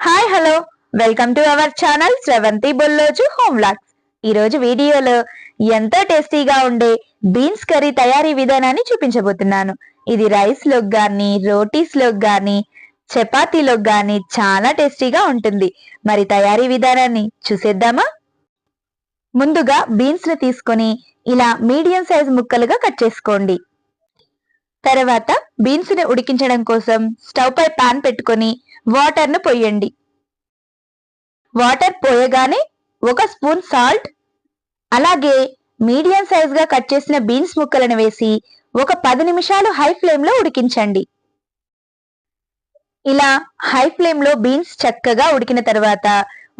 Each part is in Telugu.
Hi hello welcome to our channel Sravanthi Bolloju home vlogs ఈరోజు వీడియోలో ఎంతో టేస్టీగా ఉండే బీన్స్ కర్రీ తయారీ విధానాన్ని చూపించబోతున్నాను. ఇది రైస్లో కానీ రోటీస్లోకి కానీ చపాతీలోకి కానీ చాలా టేస్టీగా ఉంటుంది. మరి తయారీ విధానాన్ని చూసేద్దామా? ముందుగా బీన్స్ని తీసుకొని ఇలా మీడియం సైజ్ ముక్కలుగా కట్ చేసుకోండి. తర్వాత బీన్స్ని ఉడికించడం కోసం స్టవ్ పై పాన్ పెట్టుకొని వాటర్ను పొయ్యండి. వాటర్ పోయగానే ఒక స్పూన్ సాల్ట్ అలాగే మీడియం సైజ్గా కట్ చేసిన బీన్స్ ముక్కలను వేసి ఒక పది నిమిషాలు హై ఫ్లేమ్లో ఉడికించండి. ఇలా హై ఫ్లేమ్లో బీన్స్ చక్కగా ఉడికిన తర్వాత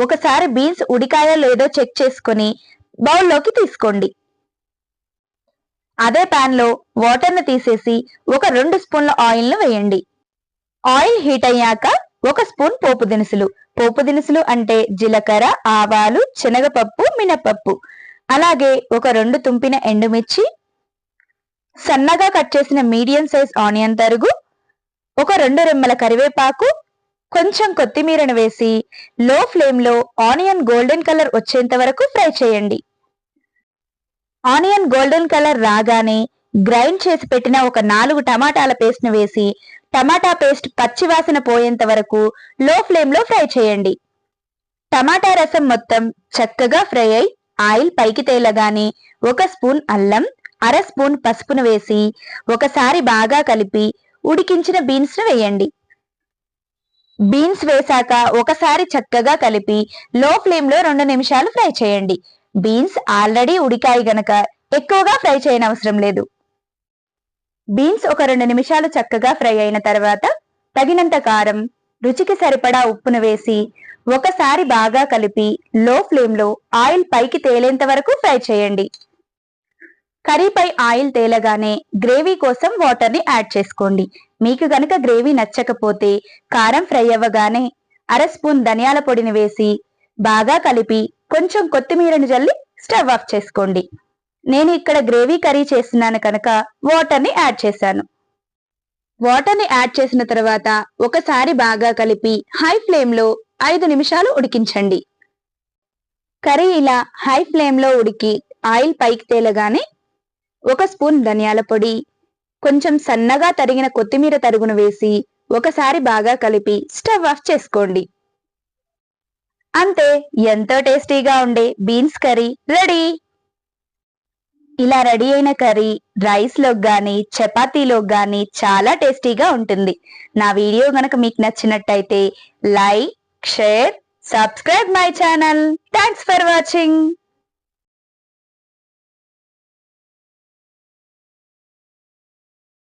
ఒకసారి బీన్స్ ఉడికాయో లేదో చెక్ చేసుకొని బౌల్లోకి తీసుకోండి. అదే ప్యాన్లో వాటర్ను తీసేసి ఒక రెండు స్పూన్ల ఆయిల్ను వేయండి. ఆయిల్ హీట్ అయ్యాక ఒక స్పూన్ పోపు దినుసులు. పోపు దినుసులు అంటే జీలకర్ర ఆవాలు శనగపప్పు మినపప్పు. అలాగే ఒక రెండు తుంపిన ఎండుమిర్చి. సన్నగా కట్ చేసిన మీడియం సైజ్ ఆనియన్ తరుగు. ఒక రెండు రెమ్మల కరివేపాకు. కొంచెం కొత్తిమీరను వేసి లో ఫ్లేమ్లో ఆనియన్ గోల్డెన్ కలర్ వచ్చేంత వరకు ఫ్రై చేయండి. ఆనియన్ గోల్డెన్ కలర్ రాగానే గ్రైండ్ చేసి పెట్టిన ఒక నాలుగు టమాటాల పేస్ట్ను వేసి టమాటా పేస్ట్ పచ్చివాసన పోయేంత వరకు లో ఫ్లేమ్లో ఫ్రై చేయండి. టమాటా రసం మొత్తం చక్కగా ఫ్రై అయి ఆయిల్ పైకి తేలగానే ఒక స్పూన్ అల్లం అర స్పూన్ పసుపును వేసి ఒకసారి బాగా కలిపి ఉడికించిన బీన్స్ను వేయండి. బీన్స్ వేశాక ఒకసారి చక్కగా కలిపి లో ఫ్లేమ్లో రెండు నిమిషాలు ఫ్రై చేయండి. బీన్స్ ఆల్రెడీ ఉడికాయి గనక ఎక్కువగా ఫ్రై చేయనవసరం లేదు. బీన్స్ ఒక రెండు నిమిషాలు చక్కగా ఫ్రై అయిన తర్వాత తగినంత కారం రుచికి సరిపడా ఉప్పును వేసి ఒకసారి బాగా కలిపి లో ఫ్లేమ్లో ఆయిల్ పైకి తేలేంత వరకు ఫ్రై చేయండి. కర్రీపై ఆయిల్ తేలగానే గ్రేవీ కోసం వాటర్ని యాడ్ చేసుకోండి. మీకు గనక గ్రేవీ నచ్చకపోతే కారం ఫ్రై అవ్వగానే అర స్పూన్ ధనియాల పొడిని వేసి బాగా కలిపి కొంచెం కొత్తిమీరను జల్లి స్టవ్ ఆఫ్ చేసుకోండి. నేను ఇక్కడ గ్రేవీ కర్రీ చేస్తున్నాను కనుక వాటర్ని యాడ్ చేశాను. వాటర్ని యాడ్ చేసిన తర్వాత ఒకసారి బాగా కలిపి హై ఫ్లేమ్లో ఐదు నిమిషాలు ఉడికించండి. కర్రీ ఇలా హై ఫ్లేమ్లో ఉడికి ఆయిల్ పైకి తేలగానే ఒక స్పూన్ ధనియాల పొడి కొంచెం సన్నగా తరిగిన కొత్తిమీర తరుగును వేసి ఒకసారి బాగా కలిపి స్టవ్ ఆఫ్ చేసుకోండి. అంతే ఎంతో టేస్టీగా ఉండే బీన్స్ కర్రీ రెడీ! ఇలా రెడీ అయిన కర్రీ రైస్లో గాని చపాతీలో గాని చాలా టేస్టీగా ఉంటుంది. నా వీడియో గనక మీకు నచ్చినట్టయితే like share subscribe my channel. Thanks for watching.